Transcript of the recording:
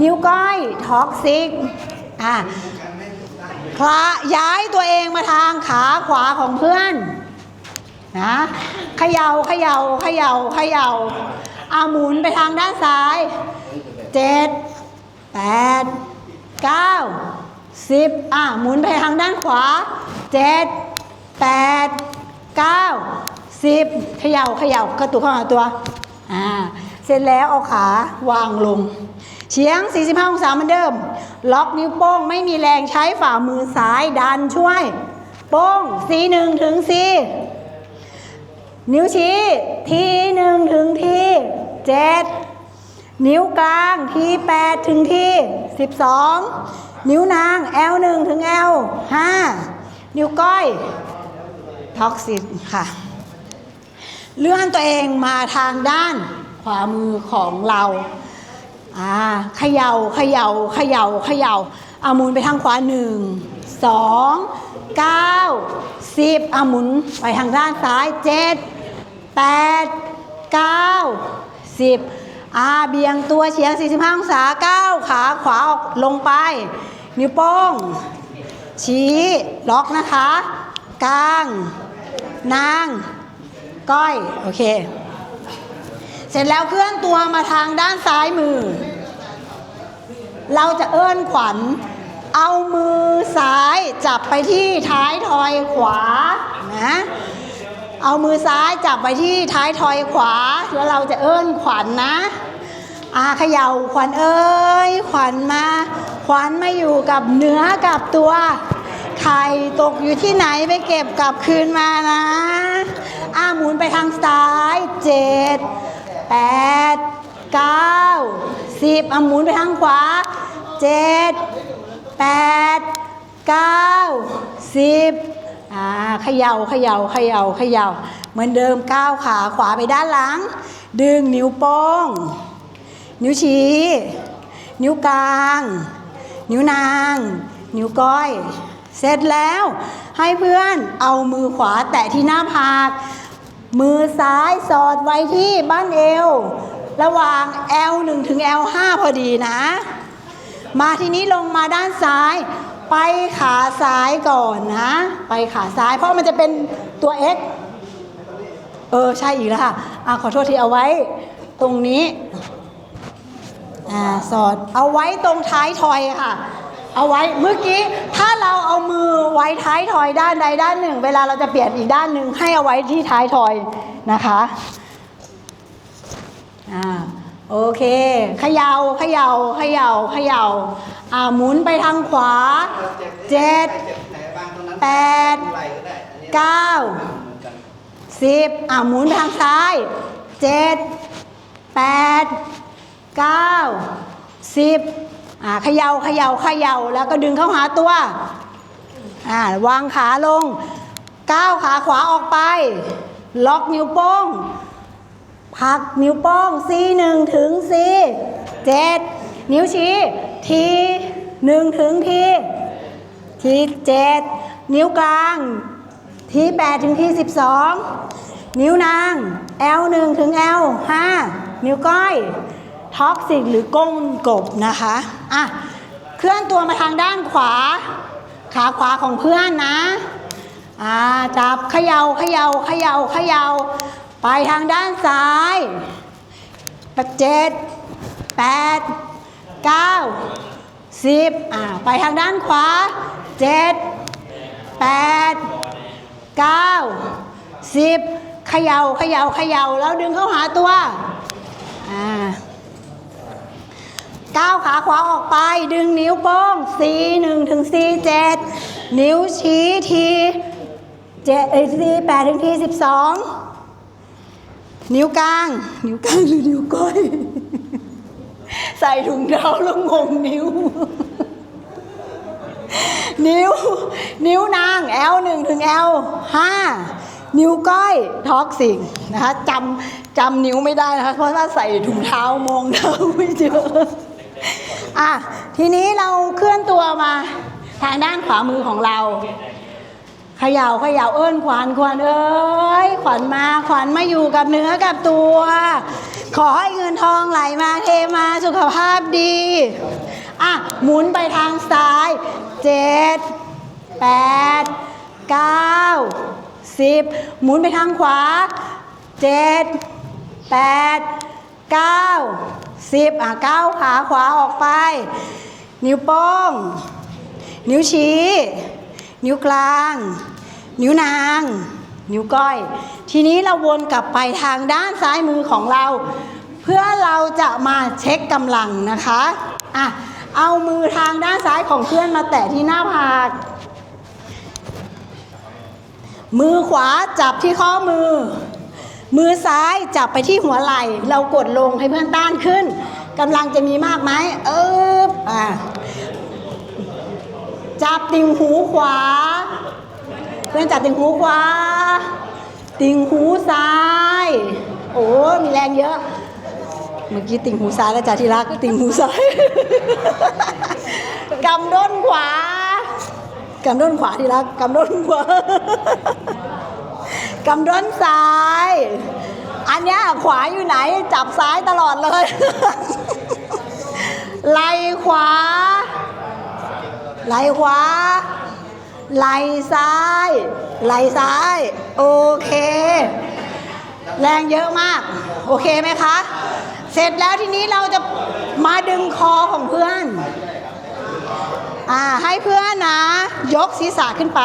นิ้วก้อยท็อกซิกอะคลาย้ายตัวเองมาทางขาขวาของเพื่อนนะเขย่าเขย่าเขย่าเขย่าอาหมุนไปทางด้านซ้ายเจ็ดแปดเก้าสิบอะหมุนไปทางด้านขวาเจ็ดแปดเก้าสิบเขย่าเขย่ากระตุกเข้าหาตัวอ่าเสร็จแล้วเอาขาวางลง เฉียง 45 องศาเหมือนเดิม ล็อกนิ้วโป้งไม่มีแรงใช้ฝ่ามือซ้ายดันช่วย โป้ง C1 ถึง C นิ้วชี้ทีหนึ่งถึงทีเจ็ดนิ้วกลางทีแปดถึงทีสิบสองนิ้วนาง L1 ถึง L ห้านิ้วก้อยท็อกซินค่ะ เลื่อนตัวเองมาทางด้านขวามือของเรา อ่าเขยา่าเขยา่าเขยา่าเขย่าเอาหมุนไปทางขวาหนึ่งสองเก้าสิบเอาหมุนไปทางด้านซ้ายเจ็ดแปดเก้าสิบอาเบียงตัวเฉียง 45 องศาก้าวขาขวาออกลงไป นิ้วโป้ง ชี้ล็อกนะคะ กลาง นาง ก้อย โอเค เสร็จแล้วเคลื่อนตัวมาทางด้านซ้ายมือ เราจะเอื้อนขวัญ เอามือซ้ายจับไปที่ท้ายทอยขวานะเอามือซ้ายจับไปที่ท้ายทอยขวา แล้วเราจะเอื้อนขวัญนนะอาเขย่าขวัญเอ้ยขวัญมา ขวัญมาอยู่กับเนื้อกับตัวไข่ตกอยู่ที่ไหนไปเก็บกลับคืนมานะ อ้าหมุนไปทางซ้ายเจ็ด แปดเก้าสิบอาหมุนไปทางขวาเจ็ดแปดเก้าสิบอ่าเขย่าเขย่าเขย่าเขย่าเหมือนเดิมก้าวขาขวาไปด้านหลัง ดึงนิ้วโป้ง นิ้วชี้ นิ้วกลาง นิ้วนาง นิ้วก้อย เสร็จแล้วให้เพื่อนเอามือขวาแตะที่หน้าผาก มือซ้ายสอดไว้ที่บ้านเอว ระหว่าง L1 ถึง L5 พอดีนะ มาทีนี้ลงมาด้านซ้าย ไปขาซ้ายก่อนนะ ไปขาซ้ายเพราะมันจะเป็นตัว X เออ ใช่อีกแล้วค่ะอะ ขอโทษทีเอาไว้ ตรงนี้อ่าสอดเอาไว้ตรงท้ายทอยค่ะ เอาไว้เมื่อกี้ เราเอามือไว้ท้ายทอยด้านใดด้านหนึ่ง เวลาเราจะเปลี่ยนอีกด้านหนึ่งให้เอาไว้ที่ท้ายทอยนะคะอ่าโอเคเขยา่าเขยา่าเขยา่าเขย่าอ่าหมุนไปทางขวาเจ็ดแปดเก้าสิบอ่าหมุนไปทางซ้ายเจ็ดแปดเก้าสิบอ่าเขยา่าเขยา่าเขย่าแล้วก็ดึงเข้าหาตัว อ่าวางขาลง ก้าวขาขวาออกไป ล็อกนิ้วโป้ง พักนิ้วโป้ง C หนึ่งถึง C เจ็ดนิ้วชี้ T หนึ่งถึง T T เจ็ดนิ้วกลาง T แปดถึง T สิบสองนิ้วนาง L หนึ่งถึง L ห้านิ้วก้อยท็อกซิกหรือก้งกบนะคะ อะ เคลื่อนตัวมาทางด้านขวา ขาขวาของเพื่อนนะอ่าจับเขยา่าเขยา่าเขยา่าเขย่าไปทางด้านซ้ายแปดเจ็ดแปดเก้าสิบอ่าไปทางด้านขวาเจ็ดแปดเก้าสิบเขยา่าเขยา่าเขย่าแล้วดึงเข้าหาตัว อ่า ก้าวขาขวาออกไป ดึงนิ้วโป้ง C1 ถึง C7 นิ้วชี้ทีเจ็ดเอ้ย C8 ถึง T12 นิ้วกลาง นิ้วกลางหรือนิ้วก้อย ใส่ถุงเท้าแล้วงงนิ้ว นิ้ว นิ้วนาง L1 ถึง L5 นิ้วก้อยท็อกซิกนะคะจำจำนิ้วไม่ได้นะคะเพราะว่าใส่ถุงเท้ามองเท้าไม่เจอ อะทีนี้เราเคลื่อนตัวมาทางด้านขวามือของเราเขย่าเขย่าเอิ้นขวัญขวัญเอ้ยขวัญมาขวัญมาอยู่กับเนื้อกับตัว ขอให้เงินทองไหลมาเทมาสุขภาพดีอะหมุนไปทางซ้ายเจ็ดแปดเก้าสิบหมุนไปทางขวาเจ็ดแปด เก้าสิบอะก้าขาขวาออกไป นิ้วโป้ง นิ้วชี้ นิ้วกลาง นิ้วนาง นิ้วก้อย ทีนี้เราวนกลับไปทางด้านซ้ายมือของเรา เพื่อเราจะมาเช็คกำลังนะคะอะเอามือทางด้านซ้ายของเพื่อนมาแตะที่หน้าผากมือขวาจับที่ข้อมือ มือซ้ายจับไปที่หัวไหล่ เรากดลงให้เพื่อนต้านขึ้นกำลังจะมีมากไหมเอออะจับติ่งหูขวา เพื่อนจับติ่งหูขวา ติ่งหูซ้าย โอ้ มีแรงเยอะ เมื่อกี้ติ่งหูซ้ายแล้วจ้ะที่รักติ่งหูซ้ายกำด้นขวากำด้นขวาที่รักกำด้นขวา กำด้นซ้าย อันนี้ขวาอยู่ไหนจับซ้ายตลอดเลย ไหลขวา ไหลขวา ไหลซ้าย ไหลซ้าย โอเค แรงเยอะมาก โอเคไหมคะ เสร็จแล้วทีนี้เราจะมาดึงคอของเพื่อน อ่าให้เพื่อนนะ ยกศีรษะขึ้นไป